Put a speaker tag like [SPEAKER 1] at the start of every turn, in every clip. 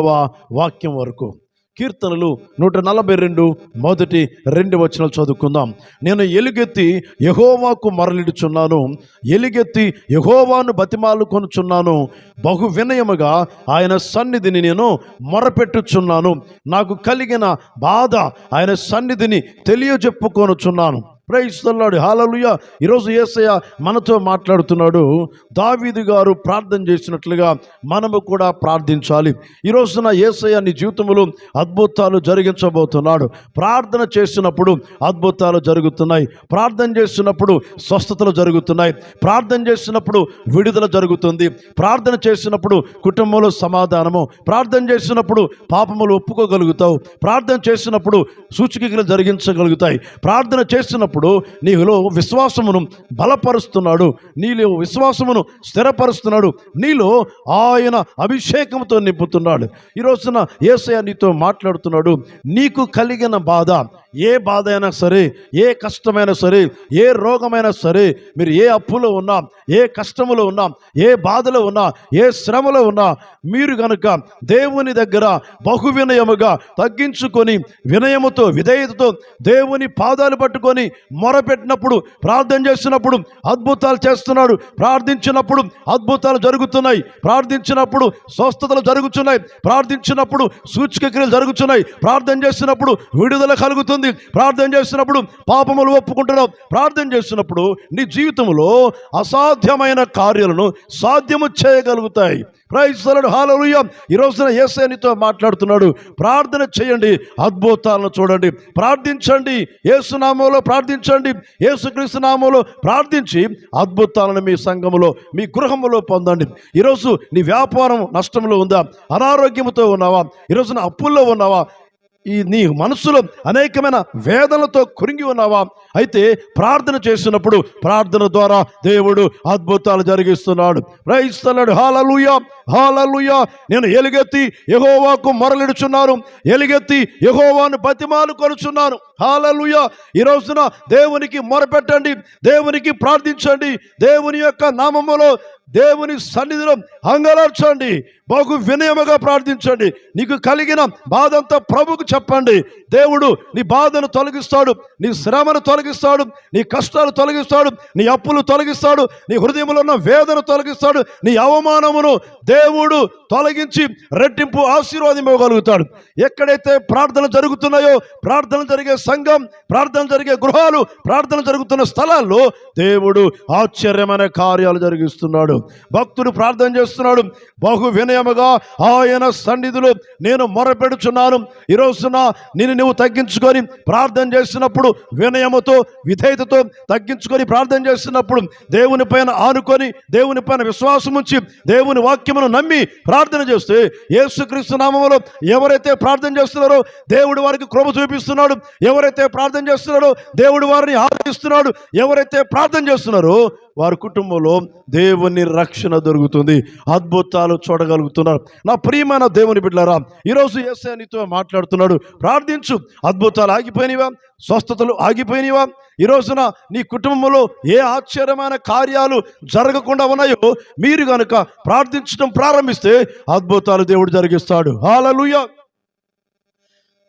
[SPEAKER 1] పన్నెండవ వాక్యం వరకు. కీర్తనలు నూట నలభై రెండు మొదటి రెండు వచనాలు చదువుకుందాం. నేను ఎలుగెత్తి యహోవాకు మరలిడుచున్నాను. ఎలుగెత్తి యహోవాను బతిమాలు కొనుచున్నాను బహు వినయముగా ఆయన సన్నిధిని నేను మొరపెట్టుచున్నాను. నాకు కలిగిన బాధ ఆయన సన్నిధిని తెలియజెప్పుకొనుచున్నాను. ప్రైస్తున్నాడు హాలలుయ. ఈరోజు ఏసయ్య మనతో మాట్లాడుతున్నాడు. దావీదు గారు ప్రార్థన చేసినట్లుగా మనము కూడా ప్రార్థించాలి. ఈరోజున ఏసయ్య నీ జీవితంలో అద్భుతాలు జరిగించబోతున్నాడు. ప్రార్థన చేసినప్పుడు అద్భుతాలు జరుగుతున్నాయి. ప్రార్థన చేసినప్పుడు స్వస్థతలు జరుగుతున్నాయి. ప్రార్థన చేసినప్పుడు విడుదల జరుగుతుంది. ప్రార్థన చేసినప్పుడు కుటుంబంలో సమాధానము. ప్రార్థన చేసినప్పుడు పాపములు ఒప్పుకోగలుగుతావు. ప్రార్థన చేసినప్పుడు సూచికలు జరిగించగలుగుతాయి. ప్రార్థన చేసినప్పుడు నీలో విశ్వాసమును బలపరుస్తున్నాడు. నీలో విశ్వాసమును స్థిరపరుస్తున్నాడు. నీలో ఆయన అభిషేకంతో నింపుతున్నాడు. ఈ రోజున ఏసయ నీతో మాట్లాడుతున్నాడు. నీకు కలిగిన బాధ ఏ బాధ అయినా సరే ఏ కష్టమైనా సరే ఏ రోగమైనా సరే మీరు ఏ అప్పులో ఉన్నా ఏ కష్టములో ఉన్నా ఏ బాధలో ఉన్నా ఏ శ్రమలో ఉన్నా మీరు కనుక దేవుని దగ్గర బహు వినయముగా తగ్గించుకొని వినయముతో విధేయతతో దేవుని పాదాలు పట్టుకొని మొరపెట్టినప్పుడు ప్రార్థన చేస్తున్నప్పుడు అద్భుతాలు చేస్తున్నాడు ప్రార్థించినప్పుడు అద్భుతాలు జరుగుతున్నాయి ప్రార్థించినప్పుడు స్వస్థతలు జరుగుతున్నాయి ప్రార్థించినప్పుడు సూచిక క్రియలు జరుగుతున్నాయి ప్రార్థన చేసినప్పుడు విడుదల కలుగుతుంది. ప్రార్థన చేస్తున్నప్పుడు పాపములు ఒప్పుకుంటున్నావు ప్రార్థన చేస్తున్నప్పుడు నీ జీవితంలో అసాధ్యమైన కార్యాలను సాధ్యము చేయగలుగుతాయి. ప్రైస్తలుడు హాలలుయ ఈ రోజున మాట్లాడుతున్నాడు. ప్రార్థన చేయండి. అద్భుతాలను చూడండి. ప్రార్థించండి. ఏసునామంలో ప్రార్థించండి. ఏసుక్రీస్తు నామంలో ప్రార్థించి అద్భుతాలను మీ సంఘములో మీ గృహములో పొందండి. ఈరోజు నీ వ్యాపారం నష్టంలో ఉందా? అనారోగ్యంతో ఉన్నావా? ఈరోజున అప్పుల్లో ఉన్నావా? ఈ నీ మనసులో అనేకమైన వేదనలతో కురింగి ఉన్నావా? అయితే ప్రార్థన చేసినప్పుడు ప్రార్థన ద్వారా దేవుడు అద్భుతాలు జరిగిస్తున్నాడు. రైస్తలాడు హాలలుయ హాలలుయ నేను ఎలుగెత్తి యహోవాకు మొరలిడుచున్నాను. ఎలుగెత్తి యహోవాను బతిమాలు కొనుచున్నాను. హాలలుయ ఈ రోజున దేవునికి మొరపెట్టండి. దేవునికి ప్రార్థించండి. దేవుని యొక్క నామములో దేవుని సన్నిధిలో అంగలార్చండి బహు వినయముగా ప్రార్థించండి. నీకు కలిగిన బాధంతా ప్రభుకు చెప్పండి. దేవుడు నీ బాధను తొలగిస్తాడు నీ శ్రమను తొలగిస్తాడు నీ కష్టాలు తొలగిస్తాడు నీ అప్పులు తొలగిస్తాడు నీ హృదయంలో ఉన్న వేదన తొలగిస్తాడు నీ అవమానమును దేవుడు తొలగించి రెట్టింపు ఆశీర్వాదం ఇవ్వగలుగుతాడు ఎక్కడైతే ప్రార్థన జరుగుతున్నాయో ప్రార్థన జరిగే సంఘం ప్రార్థన జరిగే గృహాలు ప్రార్థన జరుగుతున్న స్థలాల్లో దేవుడు ఆశ్చర్యమైన కార్యాలు జరిగిస్తున్నాడు. భక్తుడు ప్రార్థన చేస్తున్నాడు బహు వినయముగా ఆయన సన్నిధిలో నేను మొరపెడుచున్నాను. ఈరోజున నేను నువ్వు తగ్గించుకొని ప్రార్థన చేసినప్పుడు వినయముతో విధేయతతో తగ్గించుకొని ప్రార్థన చేస్తున్నప్పుడు దేవుని పైన ఆనుకొని దేవుని పైన విశ్వాసం ఉంచి దేవుని వాక్యమును నమ్మి ప్రార్థన చేస్తే యేసుక్రీస్తు నామంలో ఎవరైతే ప్రార్థన చేస్తున్నారో దేవుడు వారికి కృప చూపిస్తున్నాడు. ఎవరైతే ప్రార్థన చేస్తున్నారో దేవుడు వారిని ఆదరిస్తున్నాడు ఎవరైతే ప్రార్థన చేస్తున్నారో వారి కుటుంబంలో దేవుని రక్షణ దొరుకుతుంది. అద్భుతాలు చూడగలుగుతున్నారు. నా ప్రియమైన దేవుని బిడ్డలారా ఈరోజు ఏసే నీతో మాట్లాడుతున్నాడు. ప్రార్థించు. అద్భుతాలు ఆగిపోయినవా? స్వస్థతలు ఆగిపోయినవా? ఈ రోజున నీ కుటుంబంలో ఏ ఆశ్చర్యమైన కార్యాలు జరగకుండా ఉన్నాయో మీరు కనుక ప్రార్థించడం ప్రారంభిస్తే అద్భుతాలు దేవుడు జరిగిస్తాడు. Hallelujah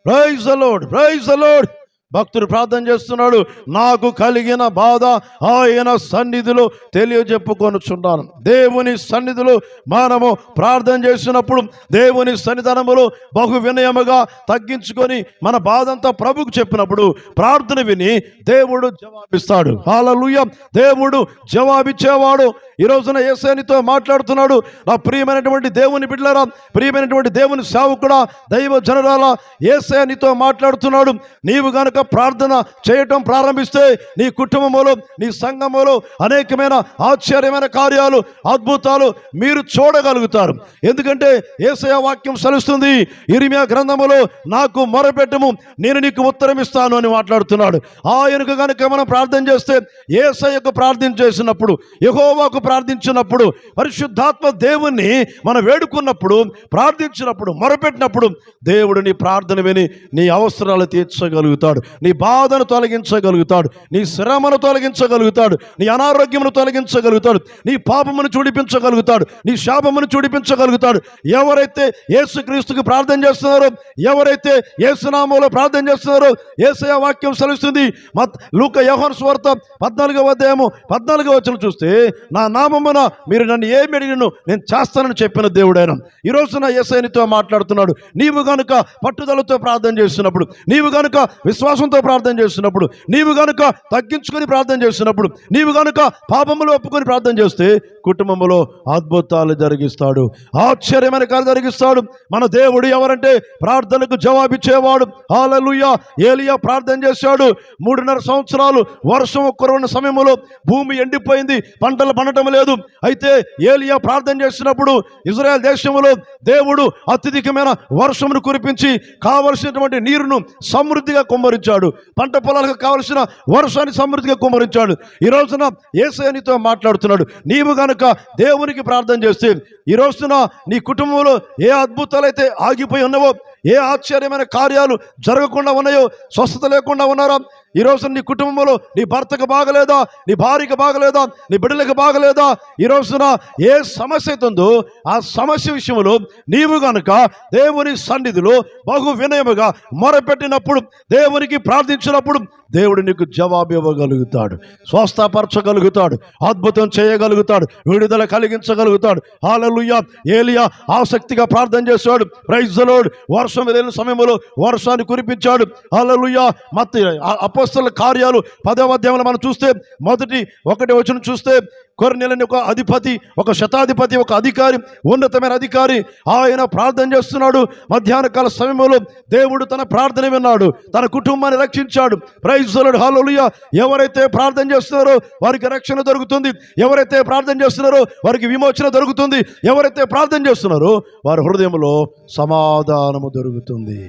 [SPEAKER 1] praise the Lord praise the Lord భక్తుడు ప్రార్థన చేస్తున్నాడు నాకు కలిగిన బాధ ఆయన సన్నిధిలో తెలియజెప్పుకొనుచున్నాను. దేవుని సన్నిధిలో మనము ప్రార్థన చేసినప్పుడు దేవుని సన్నిధానములో బహు వినయముగా తగ్గించుకొని మన బాధంతా ప్రభుకు చెప్పినప్పుడు ప్రార్థన విని దేవుడు జవాబిస్తాడు. హాలలుయ దేవుడు జవాబిచ్చేవాడు. ఈ రోజున ఏసేనితో మాట్లాడుతున్నాడు. నా ప్రియమైనటువంటి దేవుని బిడ్డలారా ప్రియమైనటువంటి దేవుని సేవకుడా దైవ జనరాల ఏసేనితో మాట్లాడుతున్నాడు. నీవు గనుక ప్రార్థన చేయటం ప్రారంభిస్తే నీ కుటుంబంలో నీ సంఘములో అనేకమైన ఆశ్చర్యమైన కార్యాలు అద్భుతాలు మీరు చూడగలుగుతారు. ఎందుకంటే ఏసయ వాక్యం సలుస్తుంది ఇరిమియా గ్రంథములో నాకు మొరపెట్టము నేను నీకు ఉత్తరం ఇస్తాను అని మాట్లాడుతున్నాడు. ఆయనకు కనుక మనం ప్రార్థన చేస్తే ఏసయ్యకు ప్రార్థన చేసినప్పుడు యహోవాకు ప్రార్థించినప్పుడు పరిశుద్ధాత్మ దేవుణ్ణి మనం వేడుకున్నప్పుడు ప్రార్థించినప్పుడు మొరపెట్టినప్పుడు దేవుడు నీ ప్రార్థన విని నీ అవసరాలు తీర్చగలుగుతాడు. నీ బాధను తొలగించగలుగుతాడు. నీ శ్రమను తొలగించగలుగుతాడు. నీ అనారోగ్యమును తొలగించగలుగుతాడు. నీ పాపమును చూడిపించగలుగుతాడు. నీ శాపమును చూడిపించగలుగుతాడు. ఎవరైతే యేసుక్రీస్తుకి ప్రార్థన చేస్తున్నారో ఎవరైతే యేసునామంలో ప్రార్థన చేస్తున్నారో ఏసయ వాక్యం సెలవుస్తుంది. మత్ లూక యహోన్ స్వార్థ పద్నాలుగవ అధ్యాయము పద్నాలుగవ వచ్చిన చూస్తే నా నామమున మీరు నన్ను ఏమి అడిగిన నేను చేస్తానని చెప్పిన దేవుడైన. ఈ రోజున ఏసైనితో మాట్లాడుతున్నాడు. నీవు గనుక పట్టుదలతో ప్రార్థన చేస్తున్నప్పుడు నీవు గనుక విశ్వాసంతో ప్రార్థన చేస్తున్నప్పుడు నీవు గనుక తగ్గించుకొని ప్రార్థన చేస్తున్నప్పుడు నీవు గనుక పాపములు ఒప్పుకొని ప్రార్థన చేస్తే కుటుంబంలో అద్భుతాలు జరిగిస్తాడు. ఆశ్చర్యమైన కార్యం జరిగిస్తాడు. మన దేవుడు ఎవరంటే ప్రార్థనకు జవాబిచ్చేవాడు. హాలలుయ ఏలియా ప్రార్థన చేశాడు. మూడున్నర సంవత్సరాలు వర్షం కురవని సమయంలో భూమి ఎండిపోయింది. పంటలు పండటం లేదు. అయితే ఏలియా ప్రార్థన చేసినప్పుడు ఇజ్రాయెల్ దేశంలో దేవుడు అత్యధికమైన వర్షమును కురిపించి కావలసినటువంటి నీరును సమృద్ధిగా కుమ్మరించాడు. పంట పొలాలకు కావలసిన వర్షాన్ని సమృద్ధిగా కుమ్మరించాడు. ఈ రోజున ఏసైనితో మాట్లాడుతున్నాడు. నీవు గనుక దేవునికి ప్రార్థన చేస్తే ఈ రోజున నీ కుటుంబంలో ఏ అద్భుతాలైతే ఆగిపోయి ఉన్నావో ఏ ఆశ్చర్యమైన కార్యాలు జరగకుండా ఉన్నాయో స్వస్థత లేకుండా ఉన్నారా? ఈ రోజు నీ కుటుంబంలో నీ భర్తకు బాగలేదా? నీ భార్యకు బాగలేదా? నీ బిడ్డలకు బాగలేదా? ఈ రోజున ఏ సమస్య అయితే ఉందో ఆ సమస్య విషయంలో నీవు గనుక దేవుని సన్నిధిలో బహు వినయముగా మొరపెట్టినప్పుడు దేవునికి ప్రార్థించినప్పుడు దేవుడు నీకు జవాబు ఇవ్వగలుగుతాడు స్వస్థపరచగలుగుతాడు అద్భుతం చేయగలుగుతాడు విడుదల కలిగించగలుగుతాడు. హాలలుయ ఏలియా ఆసక్తిగా ప్రార్థన చేశాడు. ప్రైజ్లోడు వర్షం లేని సమయంలో వర్షాన్ని కురిపించాడు. హాలలుయ మత అపస్తుల కార్యాలు పదవ అధ్యాయంలో మనం చూస్తే మొదటి ఒకటి వచ్చిన చూస్తే కొరనెలని ఒక అధిపతి ఒక శతాధిపతి ఒక అధికారి ఉన్నతమైన అధికారి ఆయన ప్రార్థన చేస్తున్నాడు. మధ్యాహ్న కాల సమయంలో దేవుడు తన ప్రార్థన విన్నాడు తన కుటుంబాన్ని రక్షించాడు. ప్రైజ్ హాలలుయ ఎవరైతే ప్రార్థన చేస్తున్నారో వారికి రక్షణ దొరుకుతుంది. ఎవరైతే ప్రార్థన చేస్తున్నారో వారికి విమోచన దొరుకుతుంది. ఎవరైతే ప్రార్థన చేస్తున్నారో వారి హృదయంలో సమాధానము దొరుకుతుంది.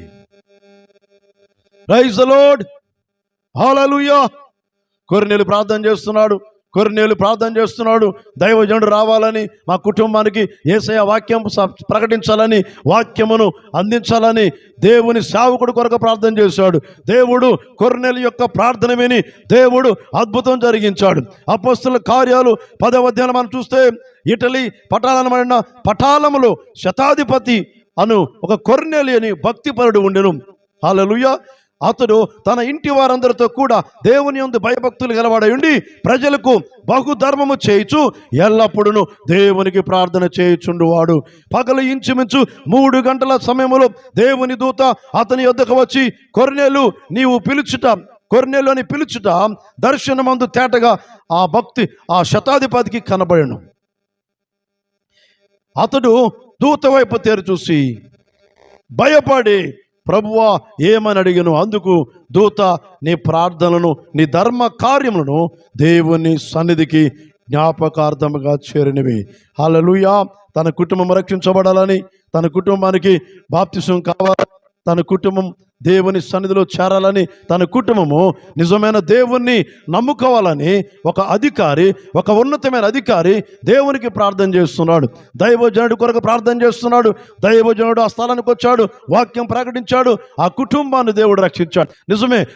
[SPEAKER 1] ప్రైజ్ లోడ్ హాలలుయ కొరినెలు ప్రార్థన చేస్తున్నాడు. కొర్నేలు ప్రార్థన చేస్తున్నాడు. దైవజనుడు రావాలని మా కుటుంబానికి ఏసయ వాక్యం ప్రకటించాలని వాక్యమును అందించాలని దేవుని సేవకుడు కొరకు ప్రార్థన చేశాడు. దేవుడు కొర్నేలు యొక్క ప్రార్థన విని దేవుడు అద్భుతం జరిగించాడు. అపస్తుల కార్యాలు పదవ అధ్యాయం మనం చూస్తే ఇటలీ పటాలనమైన పటాలములో శతాధిపతి అను ఒక కొర్నేలి అని భక్తిపరుడు ఉండెను. హాలలుయ్య అతడు తన ఇంటి వారందరితో కూడా దేవుని యందు భయభక్తులు గలవాడయుండి ప్రజలకు బహుధర్మము చేయుచు ఎల్లప్పుడూ దేవునికి ప్రార్థన చేయుచుండువాడు. పగలు ఇంచుమించు మూడు గంటల సమయంలో దేవుని దూత అతని యొద్దకు వచ్చి కొర్నేలు నీవు పిలుచుట కొర్నేలు అని పిలుచుట దర్శనమందు తేటగా ఆ భక్తి ఆ శతాధిపతికి కనబడను. అతడు దూత వైపు తేరు చూసి భయపడి ప్రభువా ఏమని అడిగను అందుకు దూత నీ ప్రార్థనలను నీ ధర్మ కార్యములను దేవుని సన్నిధికి జ్ఞాపకార్థముగా చేరినవి. అలలుయా తన కుటుంబం రక్షించబడాలని తన కుటుంబానికి బాప్తిసం కావాలి తన కుటుంబం దేవుని సన్నిధిలో చేరాలని తన కుటుంబము నిజమైన దేవుణ్ణి నమ్ముకోవాలని ఒక అధికారి ఒక ఉన్నతమైన అధికారి దేవునికి ప్రార్థన చేస్తున్నాడు. దైవజనుడి కొరకు ప్రార్థన చేస్తున్నాడు. దైవజనుడు ఆ స్థలానికి వచ్చాడు వాక్యం ప్రకటించాడు ఆ కుటుంబాన్ని దేవుడు రక్షించాడు. నిజమే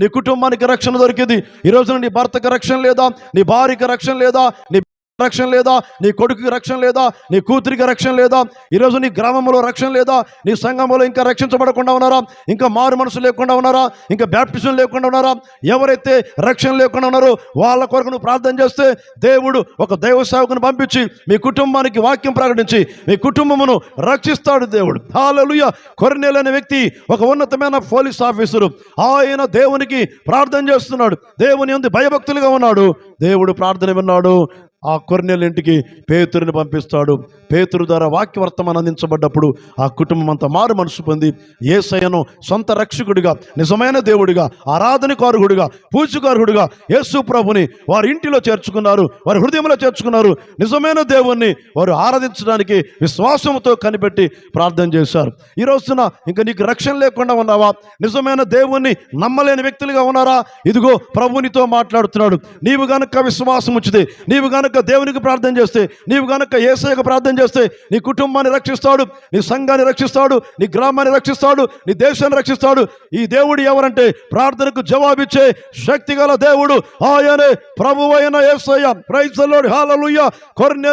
[SPEAKER 1] నీ కుటుంబానికి రక్షణ దొరికింది. ఈ నీ భర్తకు రక్షణ లేదా నీ భార్యకి రక్షణ లేదా నీ రక్షణ లేదా? నీ కొడుకుకి రక్షణ లేదా? నీ కూతురికి రక్షణ లేదా? ఈరోజు నీ గ్రామంలో రక్షణ లేదా? నీ సంఘంలో ఇంకా రక్షించబడకుండా ఉన్నారా? ఇంకా మారు మనసు లేకుండా ఉన్నారా? ఇంకా బ్యాప్టిజం లేకుండా ఉన్నారా? ఎవరైతే రక్షణ లేకుండా ఉన్నారో వాళ్ళ కొరకు నువ్వు ప్రార్థన చేస్తే దేవుడు ఒక దైవ సేవకుని పంపించి మీ కుటుంబానికి వాక్యం ప్రకటించి మీ కుటుంబమును రక్షిస్తాడు దేవుడు. హాలలుయ కొరనేలు అనే వ్యక్తి ఒక ఉన్నతమైన పోలీస్ ఆఫీసరు. ఆయన దేవునికి ప్రార్థన చేస్తున్నాడు. దేవుని ఉంది భయభక్తులుగా ఉన్నాడు. దేవుడు ప్రార్థన విన్నాడు. ఆ కొర్నెల ఇంటికి పేతురుని పంపిస్తాడు. పేతురు ద్వారా వాక్య అందించబడ్డప్పుడు ఆ కుటుంబం అంతా మారు మనసు పొంది ఏసయ్యను సొంత రక్షకుడిగా నిజమైన దేవుడిగా ఆరాధనకారుడిగా పూజకార్హుడిగా యేసు ప్రభుని వారి ఇంటిలో చేర్చుకున్నారు వారి హృదయంలో చేర్చుకున్నారు. నిజమైన దేవుణ్ణి వారు ఆరాధించడానికి విశ్వాసంతో కనిపెట్టి ప్రార్థన చేశారు. ఈ రోజున ఇంకా నీకు రక్షణ లేకుండా ఉన్నావా? నిజమైన దేవుణ్ణి నమ్మలేని వ్యక్తులుగా ఉన్నారా? ఇదిగో ప్రభునితో మాట్లాడుతున్నాడు. నీవు గనక విశ్వాసం ఉంచితే నీవు గనక దేవునికి ప్రార్థన చేస్తే నీవు గనక ఏసయ్యకు ప్రార్థన చేస్తే నీ కుటుంబాన్ని రక్షిస్తాడు నీ సంఘాన్ని రక్షిస్తాడు నీ గ్రామాన్ని రక్షిస్తాడు నీ దేశాన్ని రక్షిస్తాడు. ఈ దేవుడు ఎవరంటే ప్రార్థనకు జవాబిచ్చే శక్తి గల దేవుడు. ఆయనే ప్రభు అయిన ఏసయ్య. ప్రైజలోడు హాలలుయ్య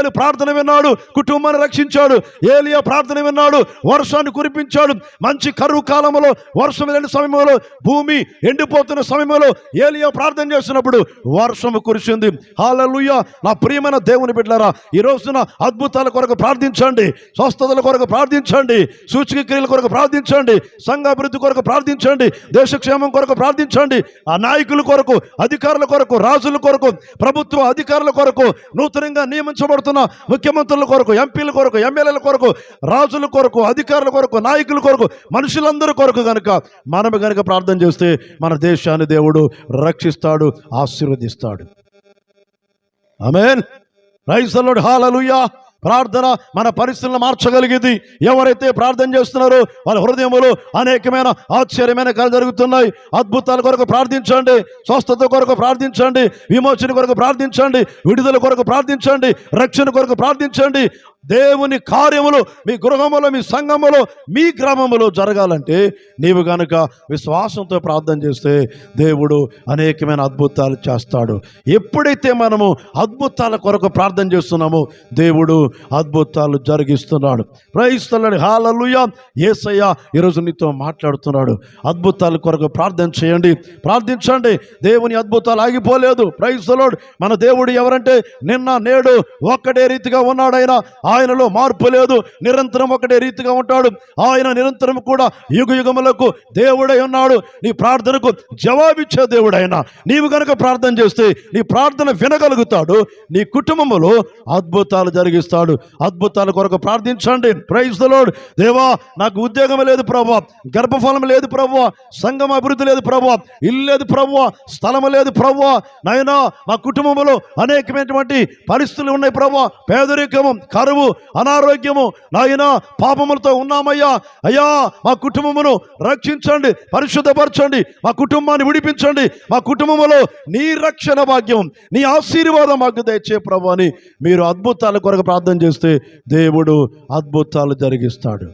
[SPEAKER 1] ప్రార్థన విన్నాడు కుటుంబాన్ని రక్షించాడు. ఏలియా ప్రార్థన విన్నాడు వర్షాన్ని కురిపించాడు. మంచి కరువు కాలంలో వర్షం లేని సమయంలో భూమి ఎండిపోతున్న సమయంలో ఏలియా ప్రార్థన చేసినప్పుడు వర్షం కురిసింది. హాలలుయ్య నా ప్రియమైన దేవుని బిడ్డారా ఈ రోజున అద్భుతాల కొరకు ప్రార్థించండి. స్వస్థతల కొరకు ప్రార్థించండి. సూచక క్రియల కొరకు ప్రార్థించండి. సంఘ అభివృద్ధి కొరకు ప్రార్థించండి. దేశక్షేమం కొరకు ప్రార్థించండి. ఆ నాయకుల కొరకు అధికారుల కొరకు రాజుల కొరకు ప్రభుత్వ అధికారుల కొరకు నూతనంగా నియమించబడుతున్న ముఖ్యమంత్రుల కొరకు ఎంపీల కొరకు ఎమ్మెల్యేల కొరకు రాజుల కొరకు అధికారుల కొరకు నాయకుల కొరకు మనుషులందరి కొరకు కనుక మనం కనుక ప్రార్థన చేస్తే మన దేశాన్ని దేవుడు రక్షిస్తాడు ఆశీర్వదిస్తాడు. Amen. Praise the Lord hallelujah. ప్రార్థన మన పరిస్థితులను మార్చగలిగింది. ఎవరైతే ప్రార్థన చేస్తున్నారో వాళ్ళ హృదయములు అనేకమైన ఆశ్చర్యమైన కార్యాలు జరుగుతున్నాయి. అద్భుతాల కొరకు ప్రార్థించండి. స్వస్థత కొరకు ప్రార్థించండి. విమోచన కొరకు ప్రార్థించండి. విడుదల కొరకు ప్రార్థించండి. రక్షణ కొరకు ప్రార్థించండి. దేవుని కార్యములు మీ గృహములో మీ సంఘములో మీ గ్రామములో జరగాలంటే నీవు కనుక విశ్వాసంతో ప్రార్థన చేస్తే దేవుడు అనేకమైన అద్భుతాలు చేస్తాడు. ఎప్పుడైతే మనము అద్భుతాల కొరకు ప్రార్థన చేస్తున్నామో దేవుడు అద్భుతాలు జరిగిస్తున్నాడు. ప్రయిస్తున్నాడు హాలలుయ ఏసయ్య ఈరోజు నీతో మాట్లాడుతున్నాడు. అద్భుతాల కొరకు ప్రార్థన చేయండి. ప్రార్థించండి. దేవుని అద్భుతాలు ఆగిపోలేదు. ప్రైస్తలోడు మన దేవుడు ఎవరంటే నిన్న నేడు ఒక్కటే రీతిగా ఉన్నాడైనా ఆయనలో మార్పు లేదు. నిరంతరం ఒకటే రీతిగా ఉంటాడు. ఆయన నిరంతరం కూడా యుగ యుగములకు దేవుడై ఉన్నాడు. నీ ప్రార్థనకు జవాబిచ్చే దేవుడైనా నీవు కనుక ప్రార్థన చేస్తే నీ ప్రార్థన వినగలుగుతాడు. నీ కుటుంబములో అద్భుతాలు జరిగిస్తాడు. అద్భుతాల కొరకు ప్రార్థించండి. ప్రైజ్ దేవా నాకు ఉద్యోగం లేదు ప్రభు. గర్భఫలం లేదు ప్రభు. సంఘం అభివృద్ధి లేదు ప్రభు. ఇల్లు లేదు ప్రభు. స్థలం లేదు ప్రభు. నాయనా మా కుటుంబంలో అనేకమైనటువంటి పరిస్థితులు ఉన్నాయి ప్రభు. పేదరికము కరువు అనారోగ్యము. నాయన పాపములతో ఉన్నామయ్యా. అయ్యా మా కుటుంబమును రక్షించండి పరిశుద్ధపరచండి మా కుటుంబాన్ని విడిపించండి. మా కుటుంబంలో నీ రక్షణ భాగ్యం నీ ఆశీర్వాదం మాకు దయచే ప్రభు అని మీరు అద్భుతాల కొరకు ప్రార్థన చేస్తే దేవుడు అద్భుతాలు జరిగిస్తాడు.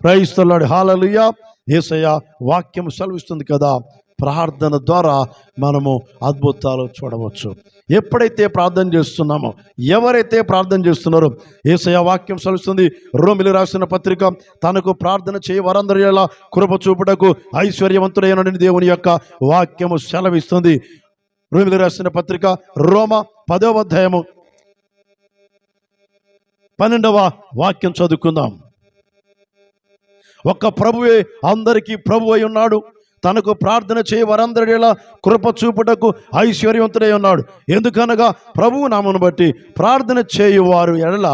[SPEAKER 1] క్రైస్తలాడు హాలలుయ్యా ఏసయ్య వాక్యం సెలవిస్తుంది కదా. ప్రార్థన ద్వారా మనము అద్భుతాలు చూడవచ్చు. ఎప్పుడైతే ప్రార్థన చేస్తున్నామో ఎవరైతే ప్రార్థన చేస్తున్నారో ఏసయ వాక్యం సలుస్తుంది రోమిలి రాసిన పత్రిక తనకు ప్రార్థన చేయ వారందరి ఎలా కృప చూపుటకు ఐశ్వర్యవంతుడైన దేవుని యొక్క వాక్యము సెలవిస్తుంది. రోమిలి రాసిన పత్రిక రోమ పదవ అధ్యాయము పన్నెండవ వాక్యం చదువుకుందాం. ఒక్క ప్రభువే అందరికీ ప్రభు అయి ఉన్నాడు. తనకు ప్రార్థన చేయ వారందరిలా కృప చూపుటకు ఐశ్వర్యవంతుడై ఉన్నాడు. ఎందుకనగా ప్రభువు నామను బట్టి ప్రార్థన చేయువారు ఎడల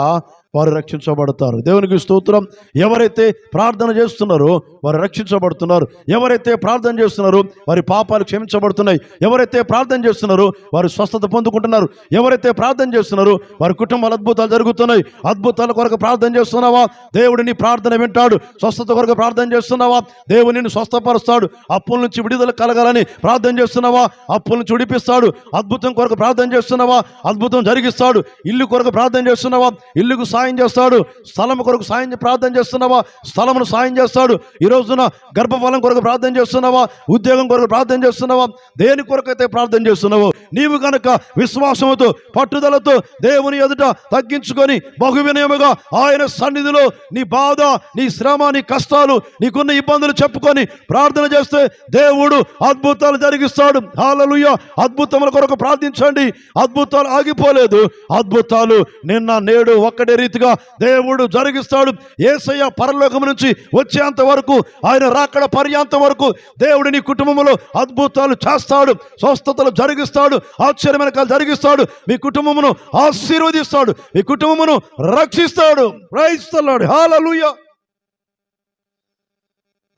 [SPEAKER 1] వారు రక్షించబడతారు. దేవునికి స్తోత్రం. ఎవరైతే ప్రార్థన చేస్తున్నారో వారు రక్షించబడుతున్నారు. ఎవరైతే ప్రార్థన చేస్తున్నారో వారి పాపాలు క్షమించబడుతున్నాయి. ఎవరైతే ప్రార్థన చేస్తున్నారో వారు స్వస్థత పొందుకుంటున్నారు. ఎవరైతే ప్రార్థన చేస్తున్నారో వారి కుటుంబాలు అద్భుతాలు జరుగుతున్నాయి. అద్భుతాల కొరకు ప్రార్థన చేస్తున్నావా? దేవుడు నీ ప్రార్థన వింటాడు. స్వస్థత కొరకు ప్రార్థన చేస్తున్నావా? దేవుడు నిన్ను స్వస్థపరుస్తాడు. అప్పుల నుంచి విడుదల కలగాలని ప్రార్థన చేస్తున్నావా? అప్పుల నుంచి విడిపిస్తాడు. అద్భుతం కొరకు ప్రార్థన చేస్తున్నావా? అద్భుతం జరిగిస్తాడు. ఇల్లు కొరకు ప్రార్థన చేస్తున్నావా? ఇల్లుకు సాయం చేస్తాడు. స్థలం కొరకు సాయం ప్రార్థన చేస్తున్నావా? స్థలమును సాయం చేస్తాడు. ఈ రోజున గర్భఫలం కొరకు ప్రార్థన చేస్తున్నావా? ఉద్యోగం కొరకు ప్రార్థన చేస్తున్నావా? దేని కొరకైతే ప్రార్థన చేస్తున్నావో నీవు కనుక విశ్వాసముతో పట్టుదలతో దేవుని ఎదుట తగ్గించుకొని బహు వినయముగా ఆయన సన్నిధిలో నీ బాధ నీ శ్రమ నీ కష్టాలు నీకున్న ఇబ్బందులు చెప్పుకొని ప్రార్థన చేస్తే దేవుడు అద్భుతాలు జరిగిస్తాడు. హాలలుయ్య అద్భుతముల కొరకు ప్రార్థించండి. అద్భుతాలు ఆగిపోలేదు. అద్భుతాలు నిన్న నేడు ఒక్కడే రీతి రీతిగా దేవుడు జరిగిస్తాడు. ఏసయ్య పరలోకం నుంచి వచ్చేంత వరకు ఆయన రాకడ పర్యాంత వరకు దేవుడు నీ కుటుంబంలో అద్భుతాలు చేస్తాడు స్వస్థతలు జరిగిస్తాడు ఆశ్చర్యమైన కాలు జరిగిస్తాడు మీ కుటుంబమును ఆశీర్వదిస్తాడు మీ కుటుంబమును రక్షిస్తాడు. Praise hallelujah Lord hallelujah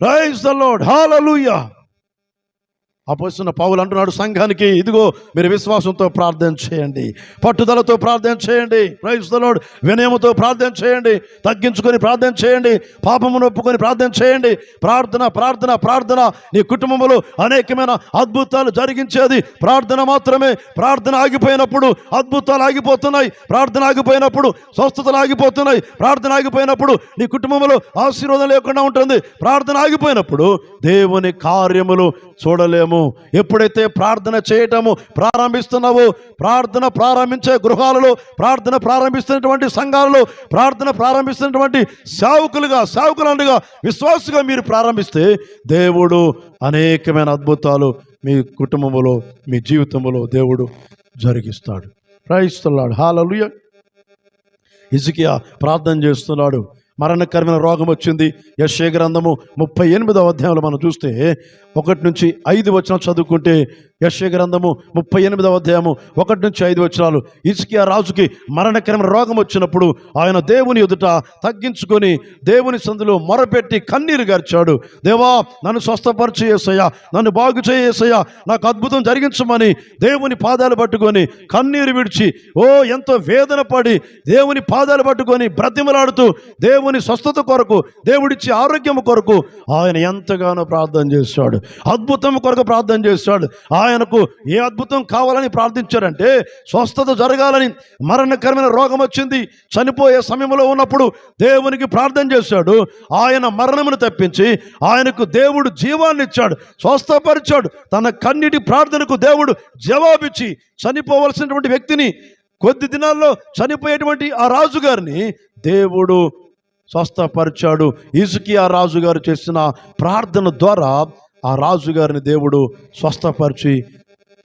[SPEAKER 1] praise the Lord hallelujah అపోసిన పావులు అంటున్నాడు సంఘానికి ఇదిగో మీరు విశ్వాసంతో ప్రార్థన చేయండి. పట్టుదలతో ప్రార్థన చేయండి. ప్రైజ్ వినయముతో ప్రార్థన చేయండి. తగ్గించుకొని ప్రార్థన చేయండి. పాపమును ఒప్పుకొని ప్రార్థన చేయండి. ప్రార్థన ప్రార్థన ప్రార్థన. నీ కుటుంబంలో అనేకమైన అద్భుతాలు జరిగించేది ప్రార్థన మాత్రమే. ప్రార్థన ఆగిపోయినప్పుడు అద్భుతాలు ఆగిపోతున్నాయి. ప్రార్థన ఆగిపోయినప్పుడు స్వస్థతలు ఆగిపోతున్నాయి. ప్రార్థన ఆగిపోయినప్పుడు నీ కుటుంబంలో ఆశీర్వాదం లేకుండా ఉంటుంది. ప్రార్థన ఆగిపోయినప్పుడు దేవుని కార్యములు చూడలేము. ఎప్పుడైతే ప్రార్థన చేయటము ప్రారంభిస్తున్నావో ప్రార్థన ప్రారంభించే గృహాలలో ప్రార్థన ప్రారంభిస్తున్నటువంటి సంఘాలలో ప్రార్థన ప్రారంభిస్తున్నటువంటి సేవకులుగా సేవకులండుగా విశ్వాసుగా మీరు ప్రారంభిస్తే దేవుడు అనేకమైన అద్భుతాలు మీ కుటుంబంలో మీ జీవితంలో దేవుడు జరిగిస్తాడు. ప్రయత్నిస్తున్నాడు హాలలుయ ఇసుకియా ప్రార్థన చేస్తున్నాడు. మరణకరమైన రోగం వచ్చింది. యశ్య గ్రంథము ముప్పై ఎనిమిదవ అధ్యాయంలో మనం చూస్తే ఒకటి నుంచి ఐదు వచనాలు చదువుకుంటే యశ్వ గ్రంథము ముప్పై ఎనిమిదవ అధ్యాయము ఒకటి నుంచి ఐదు వచనాలు. ఇసుకియా రాజుకి మరణకరమైన రోగం వచ్చినప్పుడు ఆయన దేవుని ఎదుట తగ్గించుకొని దేవుని సందులో మొరపెట్టి కన్నీరు గరిచాడు. దేవా నన్ను స్వస్థపరిచి ఏసయ్యా నన్ను బాగు చేయేసయ్యా నాకు అద్భుతం జరిగించమని దేవుని పాదాలు పట్టుకొని కన్నీరు విడిచి ఓ ఎంతో వేదన పడి దేవుని పాదాలు పట్టుకొని బ్రతిమలాడుతూ దేవుని స్వస్థత కొరకు దేవుడిచ్చి ఆరోగ్యం కొరకు ఆయన ఎంతగానో ప్రార్థన చేశాడు. అద్భుతం కొరకు ప్రార్థన చేస్తాడు. ఆయనకు ఏ అద్భుతం కావాలని ప్రార్థించాడంటే స్వస్థత జరగాలని మరణకరమైన రోగం వచ్చింది. చనిపోయే సమయంలో ఉన్నప్పుడు దేవునికి ప్రార్థన చేశాడు ఆయన మరణమును తప్పించి ఆయనకు దేవుడు జీవాన్ని ఇచ్చాడు. స్వస్థపరిచాడు. తన కన్నిటి ప్రార్థనకు దేవుడు జవాబిచ్చి చనిపోవలసినటువంటి వ్యక్తిని కొద్ది దినాల్లో చనిపోయేటువంటి ఆ రాజుగారిని దేవుడు స్వస్థపరిచాడు. ఇసుకి ఆ రాజుగారు చేసిన ప్రార్థన ద్వారా ఆ రాజుగారిని దేవుడు స్వస్థపరిచి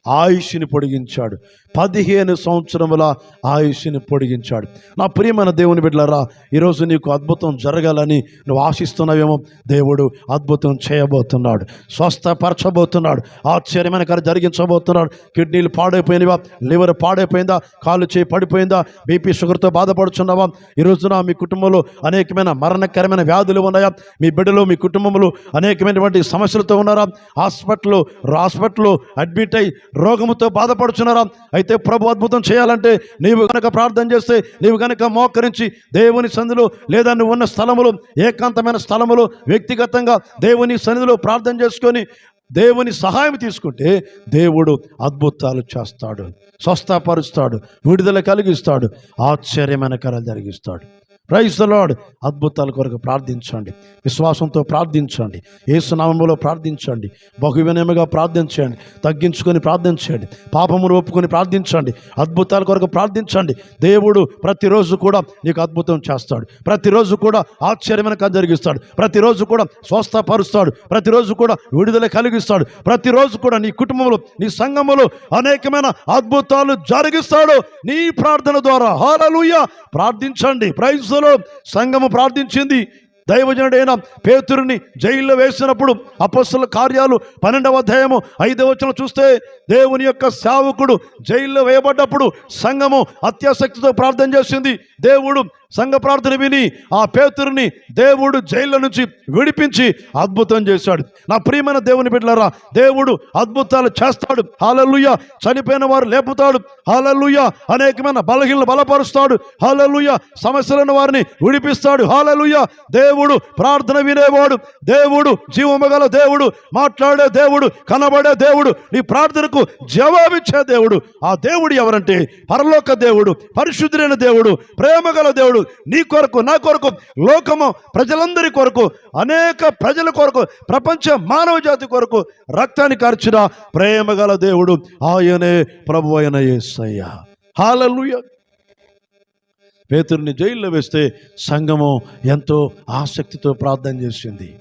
[SPEAKER 1] ఆయుష్ని పొడిగించాడు. పదిహేను సంవత్సరముల ఆయుష్ని పొడిగించాడు. నా ప్రియమైన దేవుని బిడ్డలరా ఈరోజు నీకు అద్భుతం జరగాలని నువ్వు ఆశిస్తున్నావేమో? దేవుడు అద్భుతం చేయబోతున్నాడు. స్వస్థపరచబోతున్నాడు. ఆశ్చర్యమైన కార్యం జరిగించబోతున్నాడు. కిడ్నీలు పాడైపోయినవా? లివర్ పాడైపోయిందా? కాలు చేయి పడిపోయిందా? బీపీ షుగర్తో బాధపడుచున్నావా? ఈ రోజున మీ కుటుంబంలో అనేకమైన మరణకరమైన వ్యాధులు ఉన్నాయా? మీ బిడ్డలు మీ కుటుంబంలో అనేకమైనటువంటి సమస్యలతో ఉన్నారా? హాస్పిటల్లో హాస్పిటల్లో అడ్మిట్ అయి రోగముతో బాధపడుచున్నారా? అయితే ప్రభు అద్భుతం చేయాలంటే నీవు కనుక ప్రార్థన చేస్తే నీవు కనుక మోకరించి దేవుని సన్నిధిలో లేదా నువ్వు ఉన్న స్థలములు ఏకాంతమైన స్థలములో వ్యక్తిగతంగా దేవుని సన్నిధిలో ప్రార్థన చేసుకొని దేవుని సహాయం తీసుకుంటే దేవుడు అద్భుతాలు చేస్తాడు స్వస్థపరుస్తాడు విడుదల కలిగిస్తాడు ఆశ్చర్యమైన కళలు జరిగిస్తాడు. ప్రైజ్ ద అద్భుతాల కొరకు ప్రార్థించండి. విశ్వాసంతో ప్రార్థించండి. ఏసునామంలో ప్రార్థించండి. బహు వినయముగా ప్రార్థించండి. తగ్గించుకొని ప్రార్థించండి. పాపమును ఒప్పుకొని ప్రార్థించండి. అద్భుతాల కొరకు ప్రార్థించండి. దేవుడు ప్రతిరోజు కూడా నీకు అద్భుతం చేస్తాడు. ప్రతిరోజు కూడా ఆశ్చర్యమైన కథ జరిగిస్తాడు. ప్రతిరోజు కూడా స్వస్థపరుస్తాడు. ప్రతిరోజు కూడా విడుదల కలిగిస్తాడు. ప్రతిరోజు కూడా నీ కుటుంబంలో నీ సంఘములో అనేకమైన అద్భుతాలు జరిగిస్తాడు. నీ ప్రార్థన ద్వారా. హాలలుయ ప్రార్థించండి. సమయంలో సంఘము ప్రార్థించింది. దైవజనుడైన పేతురుని జైల్లో వేసినప్పుడు అపస్సుల కార్యాలు పన్నెండవ అధ్యాయము ఐదవ చూస్తే దేవుని యొక్క సేవకుడు జైల్లో వేయబడ్డప్పుడు సంఘము అత్యాసక్తితో ప్రార్థన చేసింది. దేవుడు సంఘ ప్రార్థన విని ఆ పేతురుని దేవుడు జైల్లో నుంచి విడిపించి అద్భుతం చేశాడు. నా ప్రియమైన దేవుని బిడ్డలరా దేవుడు అద్భుతాలు చేస్తాడు. హాలలుయ చనిపోయిన వారు లేపుతాడు. హాలలుయ అనేకమైన బలహీనలు బలపరుస్తాడు. హాలలుయ సమస్యలను వారిని విడిపిస్తాడు. హాలలుయ దేవుడు ప్రార్థన వినేవాడు. దేవుడు జీవమగల దేవుడు. మాట్లాడే దేవుడు కనబడే దేవుడు. నీ ప్రార్థనకు జవాబిచ్చే దేవుడు. ఆ దేవుడు ఎవరంటే పరలోక దేవుడు పరిశుద్ధులైన దేవుడు ప్రేమగల దేవుడు నీ కొరకు నా కొరకు లోకము ప్రజలందరి కొరకు అనేక ప్రజల కొరకు ప్రపంచ మానవ జాతి కొరకు రక్తాన్ని కార్చిన ప్రేమగల దేవుడు ఆయనే ప్రభు అయిన ఏసయ్య. హాలలుయ పేతుడిని జైల్లో వేస్తే సంఘము ఎంతో ఆసక్తితో ప్రార్థన చేసింది.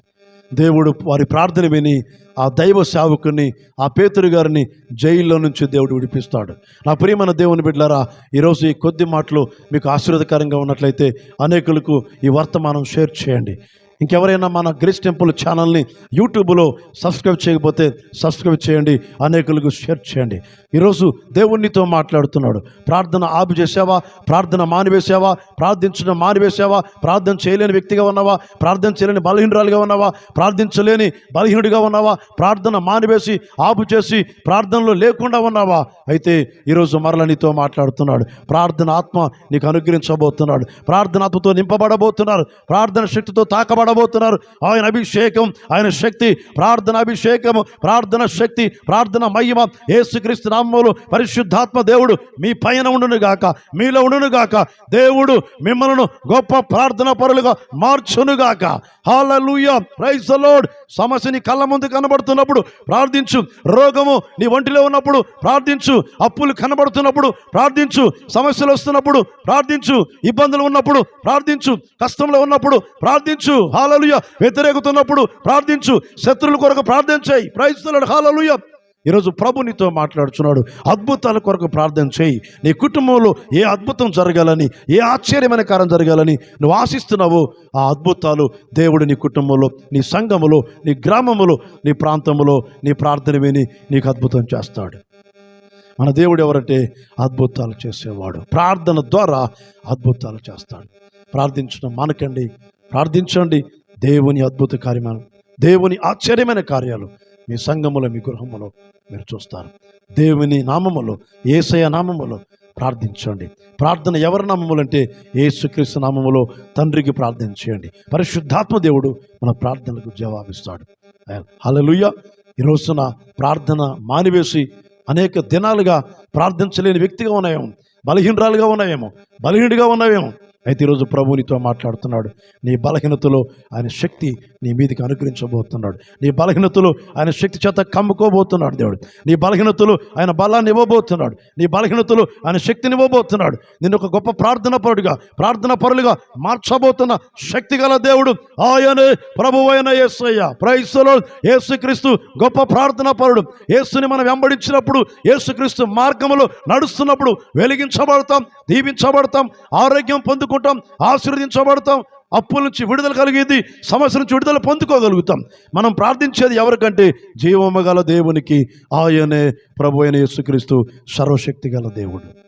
[SPEAKER 1] దేవుడు వారి ప్రార్థన విని ఆ దైవ సేవకుని ఆ పేతురు గారిని జైల్లో నుంచి దేవుడు విడిపిస్తాడు. నా ప్రియమైన దేవుని బిడ్డలారా ఈరోజు ఈ కొద్ది మాటలు మీకు ఆశీర్వదకరంగా ఉన్నట్లయితే అనేకులకు ఈ వర్తమానం షేర్ చేయండి. ఇంకెవరైనా మన గ్రేస్ టెంపుల్ ఛానల్ని యూట్యూబ్లో సబ్స్క్రైబ్ చేయకపోతే సబ్స్క్రైబ్ చేయండి అనేకులకు షేర్ చేయండి. ఈరోజు దేవుణ్ణితో మాట్లాడుతున్నాడు. ప్రార్థన ఆపు చేసావా? ప్రార్థన మానివేసావా? ప్రార్థించడం మానివేసావా? ప్రార్థన చేయలేని వ్యక్తిగా ఉన్నావా? ప్రార్థన చేయలేని బలహీనరాలుగా ఉన్నావా? ప్రార్థించలేని బలహీనుడిగా ఉన్నావా? ప్రార్థన మానివేసి ఆపు చేసి ప్రార్థనలో లేకుండా ఉన్నావా? అయితే ఈరోజు మరల నీతో మాట్లాడుతున్నాడు. ప్రార్థన ఆత్మ నీకు అనుగ్రహించబోతున్నాడు. ప్రార్థన ఆత్మతో నింపబడబోతున్నారు. ప్రార్థన శక్తితో పడబోతున్నారు. ఆయన అభిషేకం ఆయన శక్తి ప్రార్థన అభిషేకము ప్రార్థన శక్తి ప్రార్థన మహిమ. ఏసుక్రీస్తు నామములు పరిశుద్ధాత్మ దేవుడు మీ పైన ఉండును గాక మీలో ఉండును గాక. దేవుడు మిమ్మల్ని గొప్ప ప్రార్థన పరులుగా మార్చును గాక. హాలూయ ప్రైజ్ లోడ్ సమస్య నీ కళ్ళ ముందు కనబడుతున్నప్పుడు ప్రార్థించు. రోగము నీ ఒంటిలో ఉన్నప్పుడు ప్రార్థించు. అప్పులు కనబడుతున్నప్పుడు ప్రార్థించు. సమస్యలు వస్తున్నప్పుడు ప్రార్థించు. ఇబ్బందులు ఉన్నప్పుడు ప్రార్థించు. కష్టంలో ఉన్నప్పుడు ప్రార్థించు. హాలలుయ. వ్యతిరేకుతున్నప్పుడు ప్రార్థించు. శత్రువుల కొరకు ప్రార్థన చేయి ప్రైస్తున్నాడు హాలలుయ. ఈరోజు ప్రభు నీతో మాట్లాడుచున్నాడు. అద్భుతాల కొరకు ప్రార్థన చేయి. నీ కుటుంబంలో ఏ అద్భుతం జరగాలని ఏ ఆశ్చర్యమైన కారం జరగాలని నువ్వు ఆశిస్తున్నావో. ఆ అద్భుతాలు దేవుడు నీ కుటుంబంలో నీ సంఘములో నీ గ్రామములో నీ ప్రాంతంలో నీ ప్రార్థన విని నీకు అద్భుతం చేస్తాడు. మన దేవుడు ఎవరంటే అద్భుతాలు చేసేవాడు. ప్రార్థన ద్వారా అద్భుతాలు చేస్తాడు. ప్రార్థించడం మనకండి. ప్రార్థించండి. దేవుని అద్భుత కార్యమాలు దేవుని ఆశ్చర్యమైన కార్యాలు మీ సంఘములో మీ గృహములో మీరు చూస్తారు. దేవుని నామములో ఏసయ నామములో ప్రార్థించండి. ప్రార్థన ఎవరి నామములు అంటే ఏసుక్రీస్తు నామములో తండ్రికి ప్రార్థన చేయండి. పరిశుద్ధాత్మ దేవుడు మన ప్రార్థనలకు జవాబిస్తాడు. హలలుయ్య ఈ రోజున ప్రార్థన మానివేసి అనేక దినాలుగా ప్రార్థించలేని వ్యక్తిగా ఉన్నాయేమో బలహీనరాలుగా ఉన్నాయేమో బలహీనుడిగా ఉన్నాయేమో అయితే ఈరోజు ప్రభు నీతో మాట్లాడుతున్నాడు. నీ బలహీనతలో ఆయన శక్తి నీ మీదకి అనుగ్రహించబోతున్నాడు. నీ బలహీనతలు ఆయన శక్తి చేత కమ్ముకోబోతున్నాడు దేవుడు. నీ బలహీనతలు ఆయన బలాన్ని ఇవ్వబోతున్నాడు. నీ బలహీనతలు ఆయన శక్తిని ఇవ్వబోతున్నాడు. నిన్ను ఒక గొప్ప ప్రార్థన పరుడుగా ప్రార్థన పరులుగా మార్చబోతున్న శక్తి గల దేవుడు ఆయనే ప్రభు అయిన ఏసయ్య. ప్రైస్తులో ఏసుక్రీస్తు గొప్ప ప్రార్థన పరుడు. యేసుని మనం వెంబడించినప్పుడు యేసుక్రీస్తు మార్గములో నడుస్తున్నప్పుడు వెలిగించబడతాం దీవించబడతాం ఆరోగ్యం పొందుకుంటాం. ఆశీర్వదించబడతాం అప్పుల నుంచి విడుదల కలిగేది సమస్య నుంచి విడుదల పొందుకోగలుగుతాం. మనం ప్రార్థించేది ఎవరికంటే జీవమగల దేవునికి ఆయనే ప్రభు అయిన యేసుక్రీస్తు సర్వశక్తి గల దేవుడు.